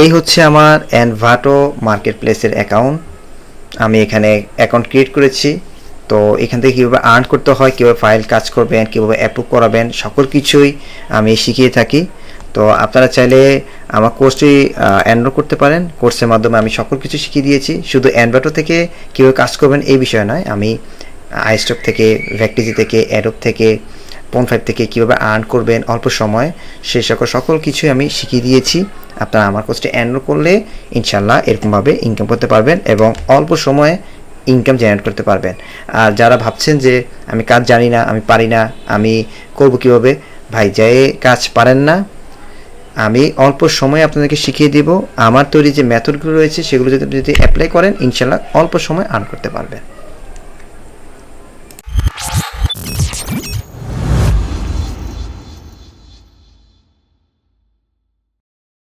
এই হচ্ছে আমার অ্যানভাটো মার্কেট প্লেসের অ্যাকাউন্ট আমি এখানে অ্যাকাউন্ট ক্রিয়েট করেছি। তো এখান থেকে কীভাবে আর্ন করতে হয়, কীভাবে ফাইল কাজ করবেন, কীভাবে অ্যাপ্রুভ করাবেন, সকল কিছুই আমি শিখিয়ে থাকি। তো আপনারা চাইলে আমার কোর্সটি এনরোল করতে পারেন। কোর্সের মাধ্যমে আমি সকল কিছু শিখিয়ে দিয়েছি। শুধু অ্যানভাটো থেকে কীভাবে কাজ করবেন এই বিষয়ে নয়, আমি আইস্টক থেকে ভ্যাকটিজি থেকে অ্যাডোপ থেকে পন ফাইভ থেকে কীভাবে আর্ন করবেন অল্প সময় সেই সকল সকল কিছুই আমি শিখিয়ে দিয়েছি। আপনারা আমার কোর্সটি এনরোল করলে ইনশাল্লাহ এরকমভাবে ইনকাম করতে পারবেন এবং অল্প সময়ে ইনকাম জেনারেট করতে পারবেন। আর যারা ভাবছেন যে আমি কাজ জানি না, আমি পারি না, আমি করব কীভাবে? ভাই, যে কাজ পারেন না, আমি অল্প সময়ে আপনাদেরকে শিখিয়ে দেব। আমার তৈরি যে মেথডগুলো রয়েছে, সেগুলো যদি আপনি যদি অ্যাপ্লাই করেন ইনশাল্লাহ অল্প সময় আর্ন করতে পারবেন।